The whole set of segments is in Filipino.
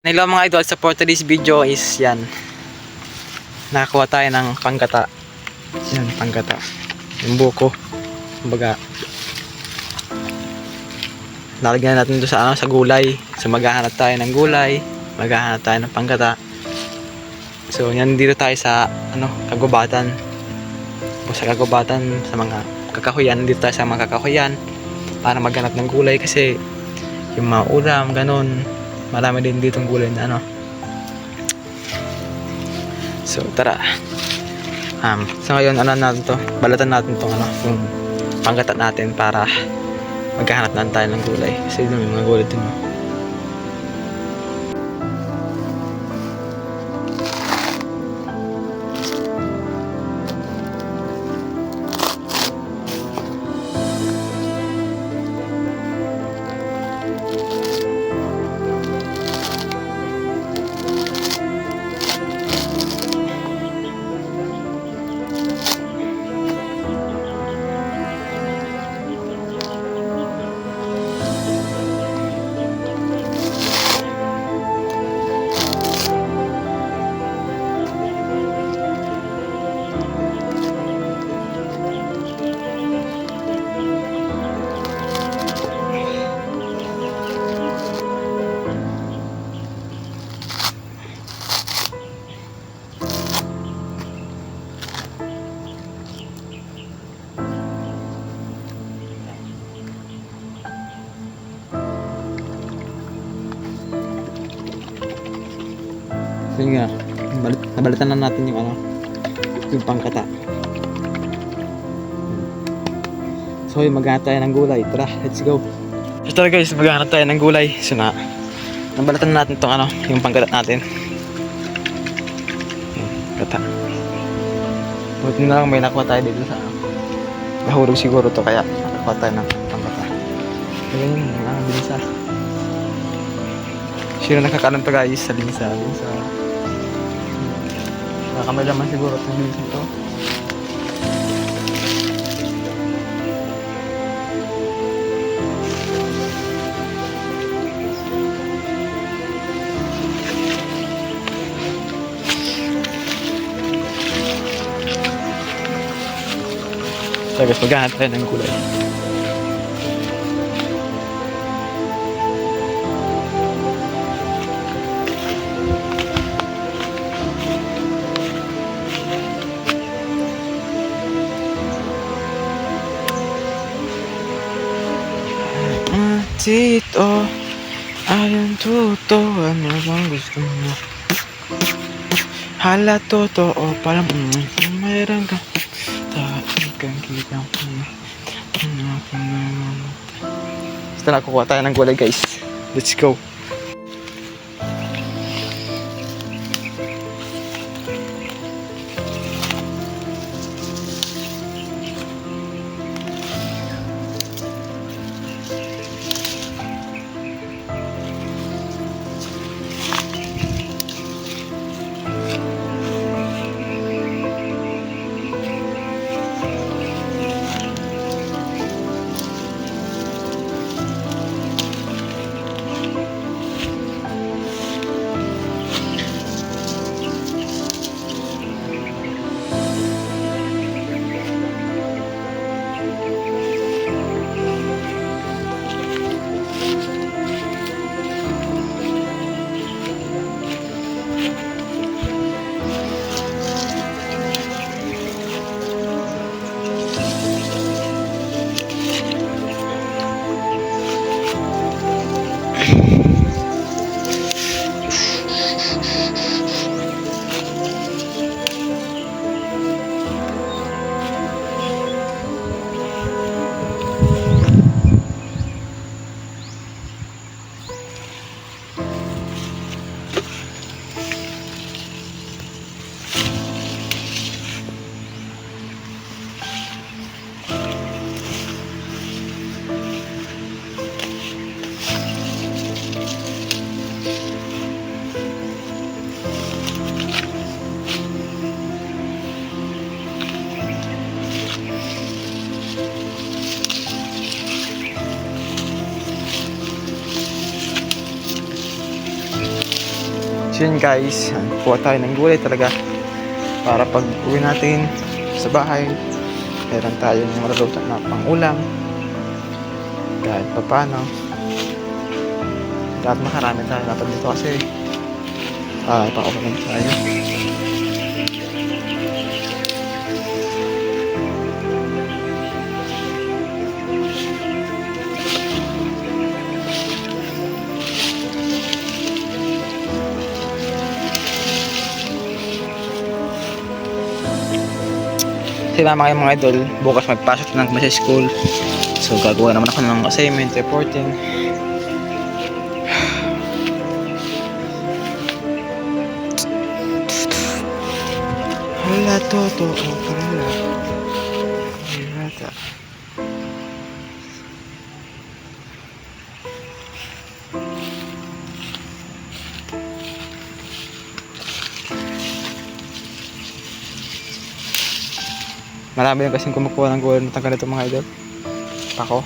Hello mga idol, sa for today's video is yan. Nakakuha tayo ng panggata. Yan, panggata. Yung buko. Kumbaga, lalagyan natin ito sa, ano, sa gulay. So maghahanap tayo ng gulay. Maghahanap tayo ng panggata. So yan dito tayo sa ano, kagubatan. O sa kagubatan sa mga kakahuyan. Dito tayo sa mga kakahuyan para maghanap ng gulay kasi yung mga ulam, ganun. Marami din ditong gulay na ano. So, tara. Um, so ngayon, ano natin to? Balatan natin tong ano, yung panggatat natin para maghahanap na tayo ng gulay. Kasi yun, may mga gulay din. No? Yun nga, nabalit, nabalatan na natin yung ano, yung pangkata. So yun, maghanap tayo ng gulay. Tara, let's go. So tara guys, maghanap tayo ng gulay. So na, nabalatan na natin tong ano, yung pangkata natin. Kata. Buti na lang may nakuha tayo dito sa. Nahurog siguro to kaya nakuha tayo ng pangkata. Kaya yun, mga binisa. Sino nakakalam to guys sa linsa, linsa. Nakakamay naman siguro itong linsa to. So guys, maghahanap tayo ng gulay. Tito, ayun tuto, ano bang gusto mo? Hala totoo, parang mm, mayroon ka Tayo kang kita Basta nakukuha tayo ng gulay guys. Let's go guys, kuha tayo ng gulay talaga para pag uwi natin sa bahay, meron tayong maluluto na pang ulam kahit pa paano. Dapat makarami tayo dapat dito kasi ah, ipakapalan tayo. Sinama kayo mga idol, bukas magpasok na kami sa school. So gagawa naman ako ng assignment, reporting. Hala, toto, Marami yung kasing kumukuha ng gulay ng tanggal nito mga idol. Ako.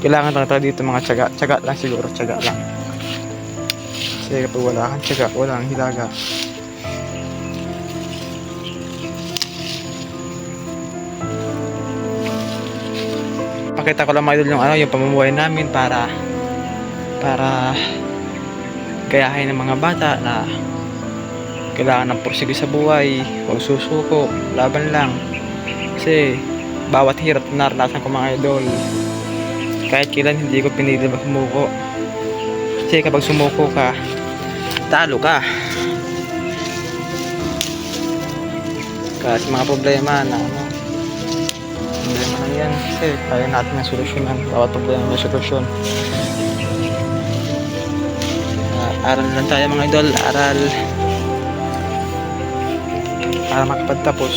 Kailangan lang tayo dito mga tiyaga. Tiyaga lang siguro, tiyaga lang. Kasi kapag wala kang tiyaga, wala kang hilaga. Pakita ko lang mga idol yung ano, yung pamumuhay namin para para gayahin ng mga bata na kailangan ng pursige sa buhay, huwag susuko, laban lang. Kasi bawat hirap na naranasan ko mga idol, kahit kailan hindi ko pinili sumuko. Kasi kapag sumuko ka, talo ka. Kasi mga problema na ano, problema na yan. Kasi kaya natin ang solusyonan. Bawat problema may solusyon. Aral lang tayo mga idol, aral. Para makapagtapos.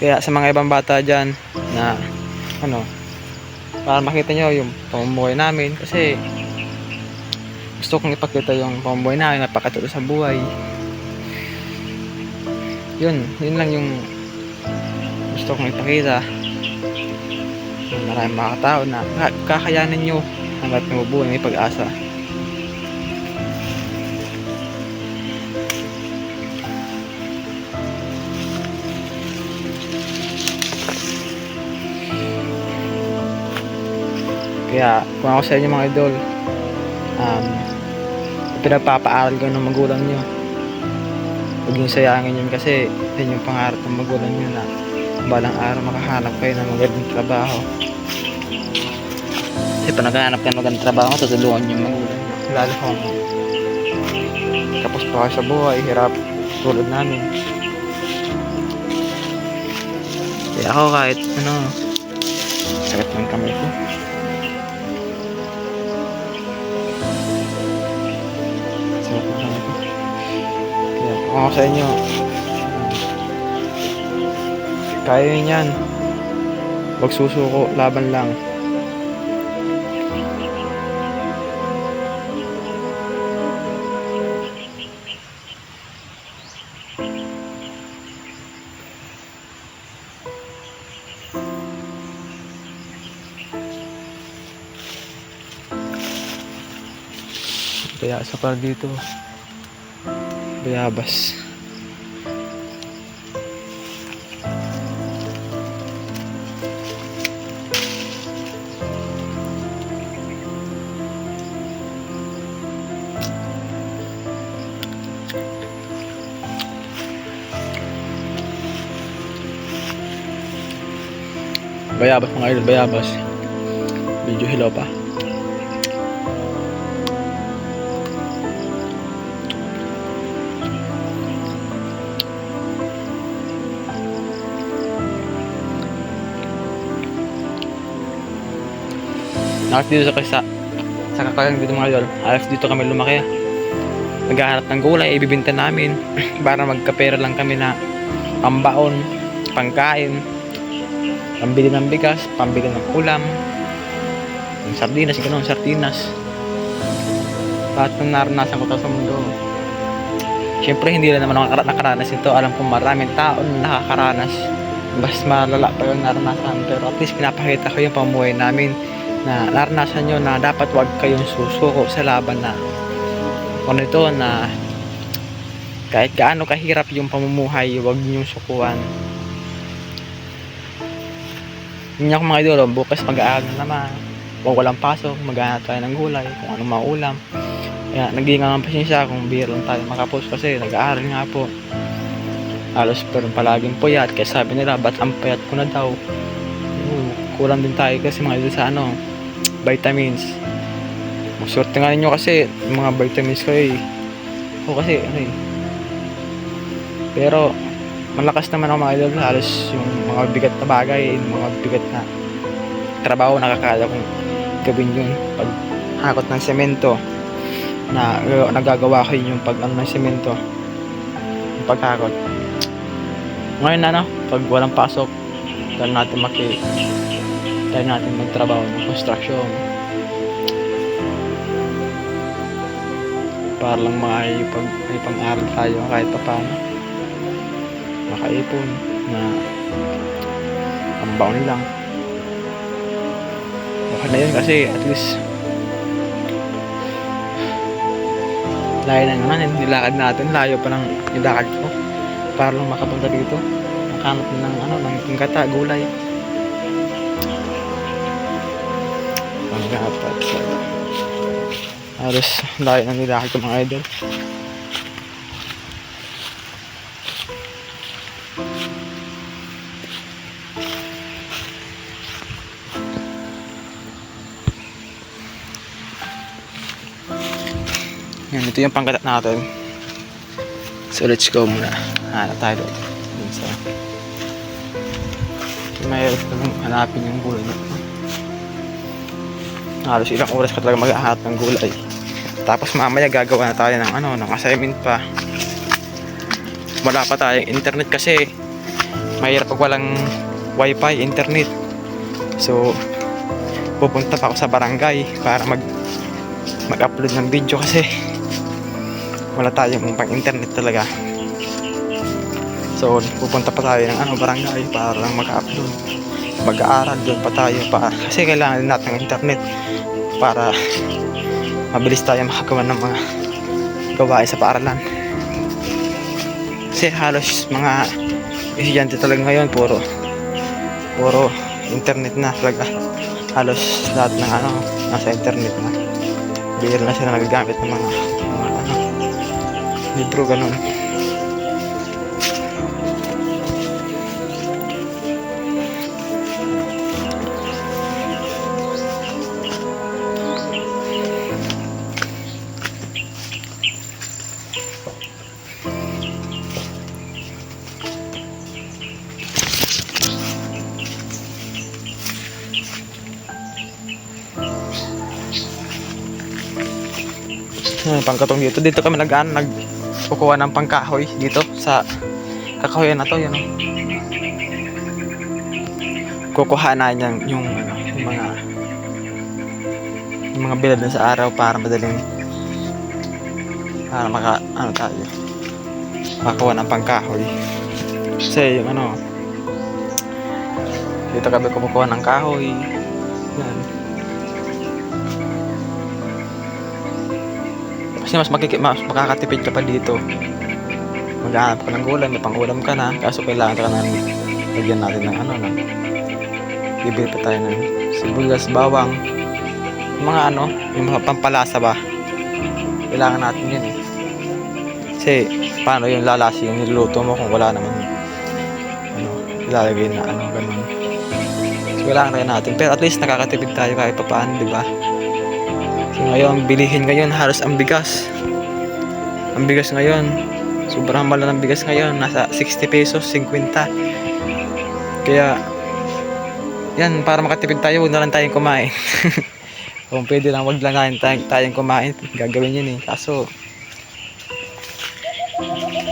Kaya sa mga ibang bata dyan na ano, para makita nyo yung pamumuhay namin kasi gusto kong ipakita yung pamumuhay namin napakatuto sa buhay yun, yun lang yung gusto kong ipakita. Maraming mga tao na ka- kakayanin nyo hanggat nabubuhay may pag-asa. Kaya kung ako sa inyo mga idol um, pinagpapaaral ko ng magulang nyo huwag yung sayangin yun kasi yun yung pangarap ng magulang nyo na balang araw makahanap kayo ng magandang trabaho. Kasi pag naghahanap kayo ng magandang trabaho tutulungan yung magulang lalo kung tapos pa sa buhay hirap tulad namin. Kaya ako kahit ano sakit ng kamay ko ako sa inyo. Kaya yun yan. Huwag susuko laban lang. Kaya sa par dito bayabas Bayabas mga idol, bayabas. Medyo hilaw pa. Nakit dito sa kasa sa kakalang dito mga idol. Alas dito kami lumaki. Naghahanap ng gulay, ibibinta namin para magkapera lang kami na pambaon, pangkain, pambili ng bigas, pambili ng ulam, yung sardinas, ganun, sardinas. Lahat ng naranasan ko sa mundo. Siyempre, hindi lang naman ako nakara- nakaranas ito. Alam kong maraming tao na nakakaranas. Mas malala pa yung naranasan. Pero at least pinapakita ko yung pamuhay namin na naranasan nyo na dapat wag kayong susuko sa laban na kung ito na kahit gaano kahirap yung pamumuhay, wag niyong sukuan. Yun yung mga idolo, bukas mag-aaral na naman. Kung walang pasok, maghanap tayo ng gulay, kung ano maulam. Kaya naging ang pasensya kung biro tayo makapost kasi nag-aaral nga po. Halos pero palaging puyat kaya sabi nila ba't ang payat ko na daw. Kulang din tayo kasi mga idol sa ano, vitamins. Maswerte nga ninyo kasi mga vitamins ko eh. O kasi ano eh. Pero malakas naman ako mga idol halos yung mga bigat na bagay, yung mga bigat na trabaho nakakaya kong gawin yun pag hakot ng semento na nagagawa ko yun yung pag ano ng semento yung paghakot ngayon na no pag walang pasok dahil natin maki dahil natin magtrabaho ng construction. Para lang may pag may pang-aral tayo kahit pa paano makaipon na pambaon lang. Okay na yun kasi at least layo na naman yung nilakad natin. Layo pa ng nilakad ko. Para lang makapunta dito. Makanap ng ano ng tingkata gulay panggapat sa halos layo na nilakad ko mga idol Yan, ito yung pangkatat natin. So, let's go muna. Hanap tayo doon. Dun sa... Nang hanapin yung gulay na Halos ilang oras ka talaga maghahanap ng gulay. Tapos mamaya gagawa na tayo ng ano, ng assignment pa. Wala pa tayong internet kasi mahirap pag walang wifi, internet. So, pupunta pa ako sa barangay para mag mag-upload ng video kasi wala tayong pang internet talaga so pupunta pa tayo ng ano barangay para lang mag-upload mag-aaral doon pa tayo pa kasi kailangan natin ng internet para mabilis tayo makagawa ng mga gawain sa paaralan. Kasi halos mga estudyante talaga ngayon puro puro internet na talaga. Halos lahat ng ano nasa internet na. Bihira na sila nagagamit ng mga, mga ano, libro ganun Hmm, pangkatong dito. Dito kami nag ano, nagkukuha ng pangkahoy dito sa kakahoyan na to, yun. Kukuha na yan yung, ano, yung mga yung mga bilad na sa araw para madaling para maka ano tayo makakuha ng pangkahoy kasi yung ano dito kami kumukuha ng kahoy Kasi mas, makiki, mas makakatipid ka pa dito. Maghahanap ka ng gulay, may pangulam ka na. Kaso kailangan ka na lagyan natin ng ano, ng bibili pa tayo ng sibuyas, bawang, yung mga ano, yung mga pampalasa ba. Kailangan natin yun eh. Kasi paano yung lalasi yung niluluto mo kung wala naman ano, ilalagay na ano, ganun. So kailangan natin. Pero at least nakakatipid tayo kahit pa paano, di ba? Ngayon, bilihin ngayon halos ang bigas. Ang bigas ngayon, sobrang mahal ng bigas ngayon, nasa 60 pesos, 50. Kaya, yan, para makatipid tayo, huwag na lang tayong kumain. Kung pwede lang, huwag lang tayong, tayong, kumain, gagawin yun eh. Kaso,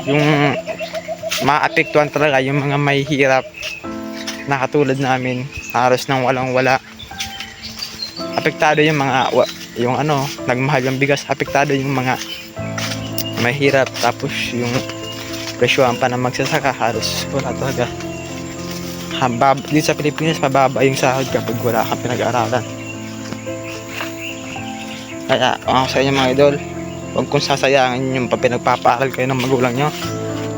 yung maapektuhan talaga yung mga may hirap na katulad namin, halos nang walang wala. Apektado yung mga yung ano, nagmahal yung bigas, apektado yung mga mahirap. Tapos yung presyohan pa ng magsasaka, halos wala talaga. Habab, dito sa Pilipinas, mababa yung sahod kapag wala kang pinag-aaralan. Kaya, ako sa inyo mga idol, huwag kong sasayangin yung pinagpapaaral kayo ng magulang nyo.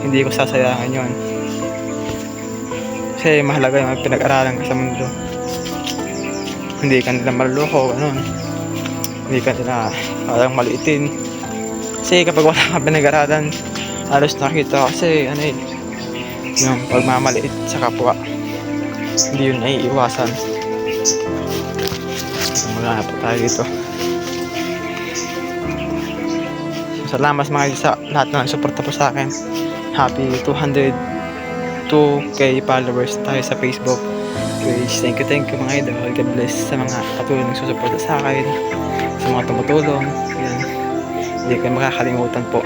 Hindi ko sasayangin yun. Kasi mahalaga yung pinag-aralan ka sa mundo. Hindi ka nila maluloko, ganun. Hindi ka nila parang maliitin. Kasi kapag wala kang pinag-aralan, halos nakita kasi ano eh, yung pagmamaliit sa kapwa. Hindi yun naiiwasan. Maghanap po tayo dito. Salamat mga idol sa lahat na nagsuporta po sa akin. Happy 200 2k followers tayo sa Facebook page. Thank you, thank you mga idol. God bless sa mga patuloy nang susuporta sa akin, sa mga tumutulong. Yan. Hindi kayo makakalimutan po.